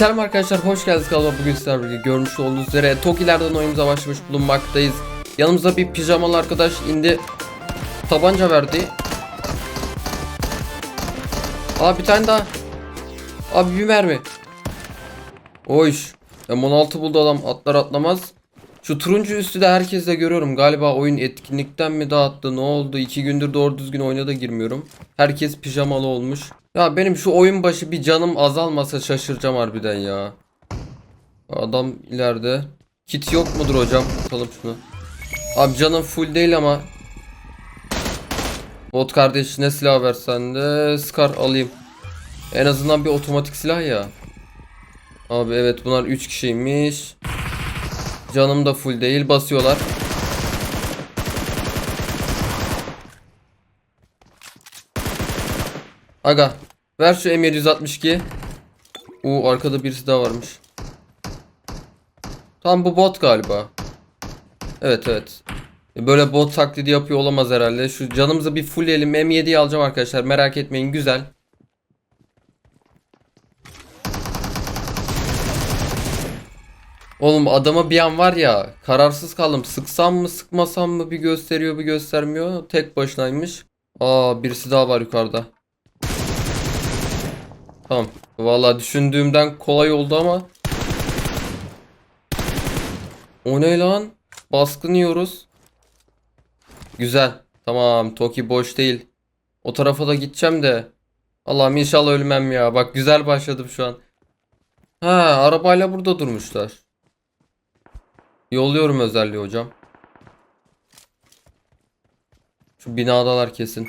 Selam arkadaşlar hoş geldiniz kanalıma. Bugün sizlerle birlikte görmüş olduğunuz üzere Tokilerden oyunumuza başlamış bulunmaktayız. Yanımızda bir pijamalı arkadaş indi. Tabanca verdi. Abi bir tane daha. Abi bir mermi. Oyş M16 buldu adam atlar atlamaz. Şu turuncu üstü de herkeste görüyorum. Galiba oyun etkinlikten mi dağıttı ne oldu? İki gündür doğru düzgün oyuna da girmiyorum. Herkes pijamalı olmuş ya benim şu oyun başı bir canım azalmasa şaşıracağım harbiden ya. Adam ileride. Kit yok mudur hocam? Tutalım şunu. Abi canım full değil ama. Bot kardeş ne silah versen de Scar alayım. En azından bir otomatik silah ya. Abi evet bunlar 3 kişiymiş. Canım da full değil basıyorlar. Aga ver şu M762. Oo arkada birisi daha varmış. Tam bu bot galiba. Evet evet. E, Böyle bot taklidi yapıyor olamaz herhalde. Şu canımızı bir fullleyelim. M7'yi alacağım arkadaşlar. Merak etmeyin güzel. Oğlum adama bir an var ya kararsız kaldım. Sıksam mı sıkmasam mı bir gösteriyor bir göstermiyor. Tek başınaymış. Aa birisi daha var yukarıda. Tamam. Vallahi düşündüğümden kolay oldu ama. O ne lan? Baskın yiyoruz. Güzel. Tamam. Toki boş değil. O tarafa da gideceğim de. Allah'ım inşallah ölmem ya. Bak güzel başladım şu an. Ha arabayla burada durmuşlar. Yolluyorum özelliği hocam. Şu binadalar kesin.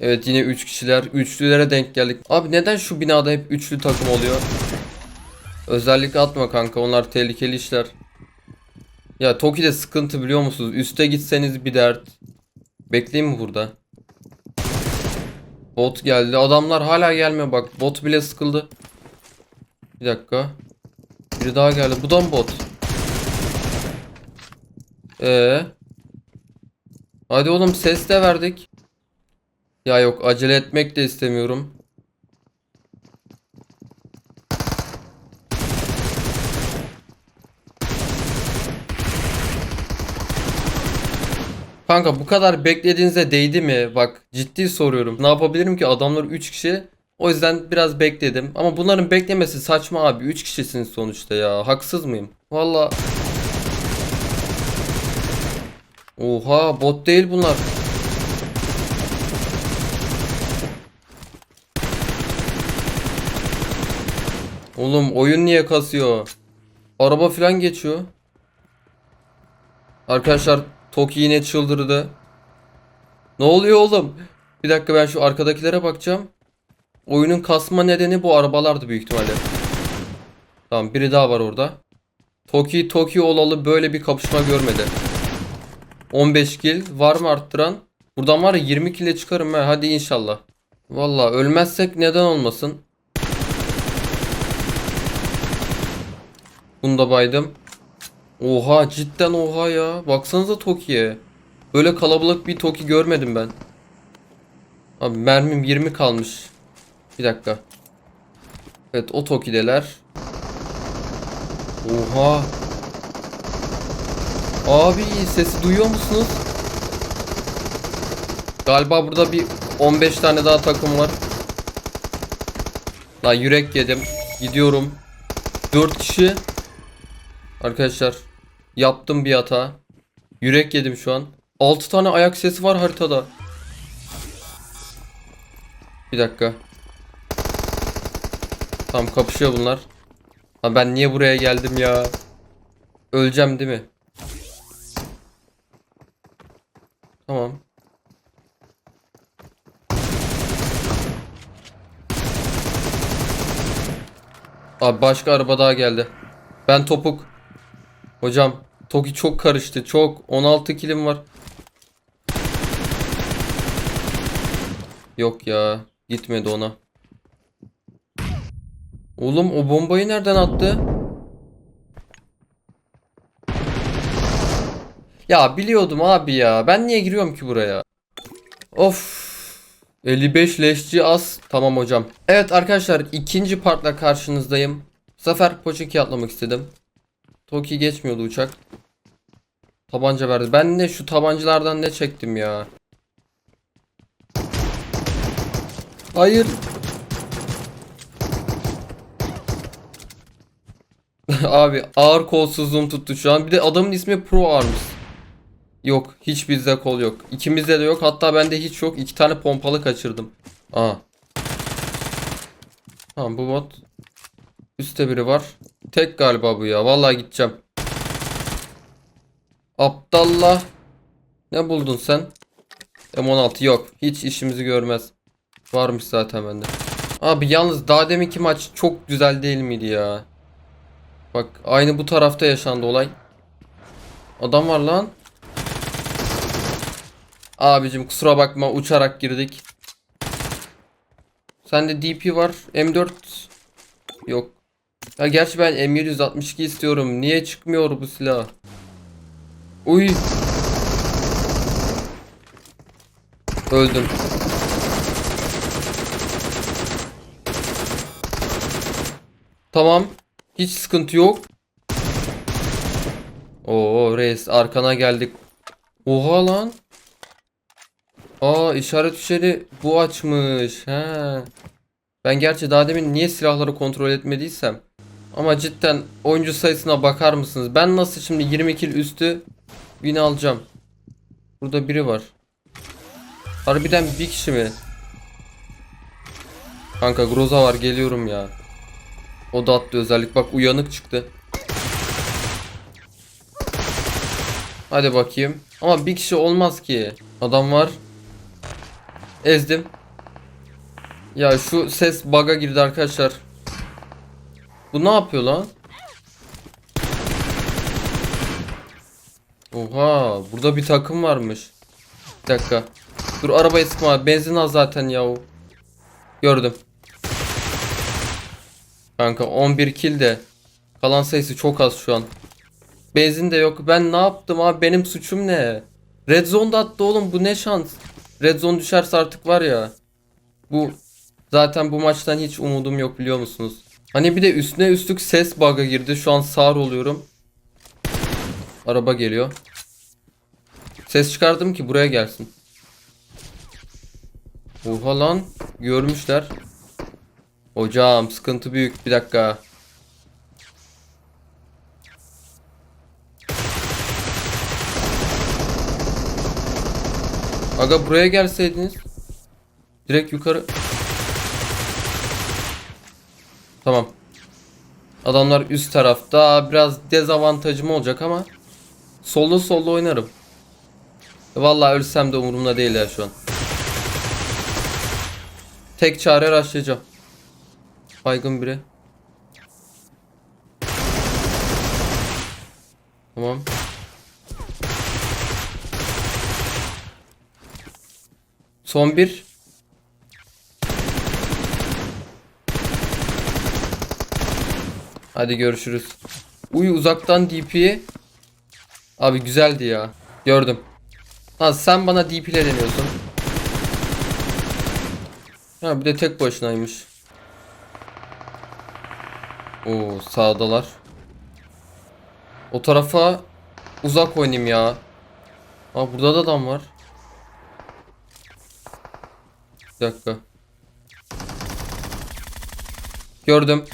Evet yine 3 kişiler. Üçlülere denk geldik. Abi neden şu binada hep üçlü takım oluyor? Özellik atma kanka. Onlar tehlikeli işler. Ya Toki'de sıkıntı biliyor musunuz? Üste gitseniz bir dert. Bekleyeyim mi burada? Bot geldi. Adamlar hala gelmiyor bak. Bot bile sıkıldı. Bir dakika. Biri daha geldi. Bu da mı bot? Ee. Hadi oğlum ses de verdik. Ya yok acele etmek de istemiyorum. Kanka bu kadar beklediğinize değdi mi? Bak ciddi soruyorum. Ne yapabilirim ki? Adamlar 3 kişi. O yüzden biraz bekledim. Ama bunların beklemesi saçma abi. 3 kişisiniz sonuçta ya. Haksız mıyım? Valla. Oha bot değil bunlar. Oğlum oyun niye kasıyor? Araba falan geçiyor. Arkadaşlar Toki yine çıldırdı. Ne oluyor oğlum? Bir dakika ben şu arkadakilere bakacağım. Oyunun kasma nedeni bu arabalardı büyük ihtimalle. Tamam biri daha var orada. Toki Toki olalı böyle bir kapışma görmedi. 15 kill var mı arttıran? Buradan var ya 20 kill'e çıkarım ha hadi inşallah. Valla ölmezsek neden olmasın. Bunu da baydım. Oha cidden oha ya. Baksanıza Toki'ye. Böyle kalabalık bir Toki görmedim ben. Abi mermim 20 kalmış. Bir dakika. Evet o Toki'deler. Oha. Abi sesi duyuyor musunuz? Galiba burada bir 15 tane daha takım var. Lan yürek yedim. Gidiyorum. 4 kişi. Arkadaşlar yaptım bir hata. Yürek yedim şu an. 6 tane ayak sesi var haritada. Bir dakika. Tam kapışıyor bunlar. Ha ben niye buraya geldim ya? Öleceğim değil mi? Tamam. Abi başka araba daha geldi. Ben topuk. Hocam Toki çok karıştı. Çok. 16 kilim var. Yok ya. Gitmedi ona. Oğlum o bombayı nereden attı? Ya biliyordum abi ya. Ben niye giriyorum ki buraya? Of. 55 leşçi az. Tamam hocam. Evet arkadaşlar ikinci partla karşınızdayım. Bu sefer Poçinki'ye atlamak istedim. Toki geçmiyordu uçak. Tabanca verdi. Ben de şu tabancalardan ne çektim ya. Hayır. Abi ağır kolsuzluğum tuttu şu an. Bir de adamın ismi Pro Arms. Yok. Hiç bizde kol yok. İkimizde de yok. Hatta bende hiç yok. İki tane pompalı kaçırdım. Aa. Tamam bu bot. Üstte biri var. Tek galiba bu ya. Vallahi gideceğim. Aptallah. Ne buldun sen? M16 yok. Hiç işimizi görmez. Varmış zaten bende. Abi yalnız daha deminki maç çok güzel değil miydi ya? Bak aynı bu tarafta yaşandı olay. Adam var lan. Abicim kusura bakma uçarak girdik. Sende DP var. M4 yok. Ya gerçi ben M762 istiyorum. Niye çıkmıyor bu silah? Uy. Öldüm. Tamam. Hiç sıkıntı yok. Oo reis arkana geldik. Oha lan. Aa işaret fişeri bu açmış. He. Ben gerçi daha demin niye silahları kontrol etmediysem. Ama cidden oyuncu sayısına bakar mısınız? Ben nasıl şimdi 20 kill üstü win alacağım? Burada biri var. Harbiden bir kişi mi? Kanka Groza var geliyorum ya. O da attı özellik. Bak uyanık çıktı. Hadi bakayım. Ama bir kişi olmaz ki. Adam var. Ezdim. Ya şu ses bug'a girdi arkadaşlar. Bu ne yapıyor lan? Oha, burada bir takım varmış. Bir dakika. Dur arabayı sıkma. Benzin az zaten yahu. Gördüm. Kanka 11 kill de kalan sayısı çok az şu an. Benzin de yok. Ben ne yaptım abi? Benim suçum ne? Red Zone'da attı oğlum. Bu ne şans? Red Zone düşerse artık var ya. Bu zaten bu maçtan hiç umudum yok biliyor musunuz? Hani bir de üstüne üstlük ses bug'a girdi. Şu an sağır oluyorum. Araba geliyor. Ses çıkardım ki buraya gelsin. Oha lan. Görmüşler. Hocam sıkıntı büyük. Bir dakika. Aga buraya gelseydiniz. Direkt yukarı. Tamam. Adamlar üst tarafta. Biraz dezavantajım olacak ama. Solda solda oynarım. Vallahi ölsem de umurumda değil ya şu an. Tek çare rushlayacağım. Baygın biri. Tamam. Son bir. Hadi görüşürüz. Uy uzaktan DP. Abi güzeldi ya. Gördüm. Ha sen bana DP ile deniyorsun. Ha bir de tek başınaymış. Oo sağdalar. O tarafa uzak oynayayım ya. Aa burada da adam var. Bir dakika. Gördüm.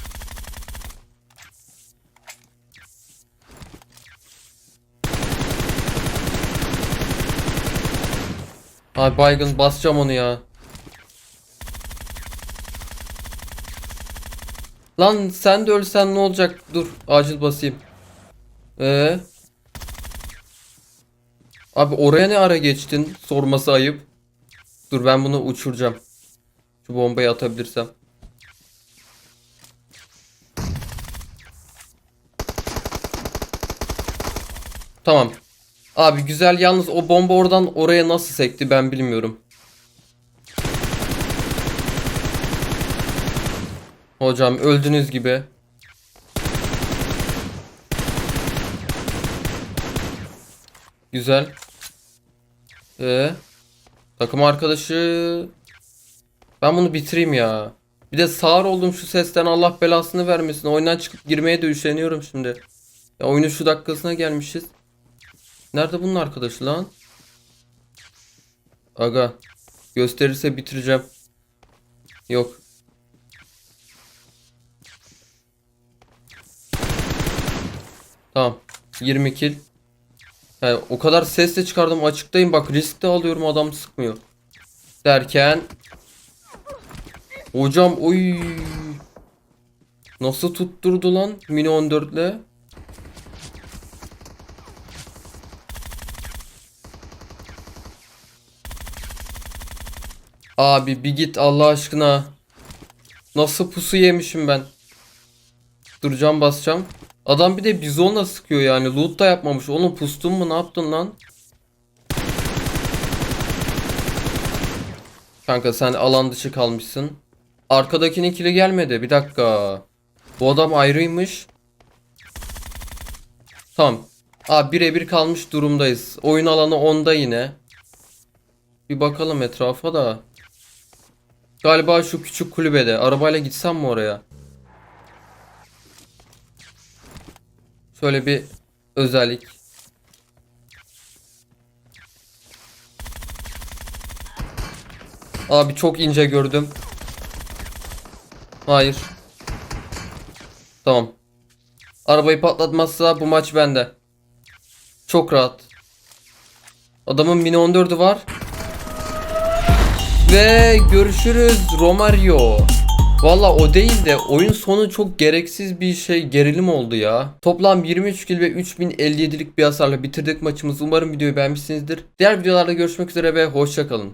Abi baygın basacağım onu ya. Lan sen de ölsen ne olacak? Dur acil basayım. Ee? Abi oraya ne ara geçtin? Sorması ayıp. Dur ben bunu uçuracağım. Şu bombayı atabilirsem. Tamam. Abi güzel yalnız o bomba oradan oraya nasıl sekti ben bilmiyorum. Hocam öldünüz gibi. Güzel. Ee, takım arkadaşı ben bunu bitireyim ya. Bir de sağır oldum şu sesten Allah belasını vermesin. Oyundan çıkıp girmeye de üşeniyorum şimdi. Ya oyunun şu dakikasına gelmişiz. Nerede bunun arkadaşı lan? Aga. Gösterirse bitireceğim. Yok. Tamam. 20 kill. Yani o kadar ses de çıkardım açıktayım bak risk de alıyorum adam sıkmıyor. Derken Hocam oy Nasıl tutturdu lan Mini 14 ile Abi bir git Allah aşkına Nasıl pusu yemişim ben Duracağım basacağım Adam bir de bizonla sıkıyor yani loot da yapmamış Oğlum pustun mu ne yaptın lan Kanka sen alan dışı kalmışsın. Arkadakinin kili gelmedi. Bir dakika. Bu adam ayrıymış. Tamam. Abi birebir kalmış durumdayız. Oyun alanı onda yine. Bir bakalım etrafa da. Galiba şu küçük kulübede. Arabayla gitsem mi oraya? Şöyle bir özellik. Abi çok ince gördüm. Hayır. Tamam. Arabayı patlatmazsa bu maç bende. Çok rahat. Adamın mini 14'ü var. Ve görüşürüz Romario. Valla o değil de oyun sonu çok gereksiz bir şey gerilim oldu ya. Toplam 23 kill ve 3057'lik bir hasarla bitirdik maçımızı. Umarım videoyu beğenmişsinizdir. Diğer videolarda görüşmek üzere ve hoşçakalın.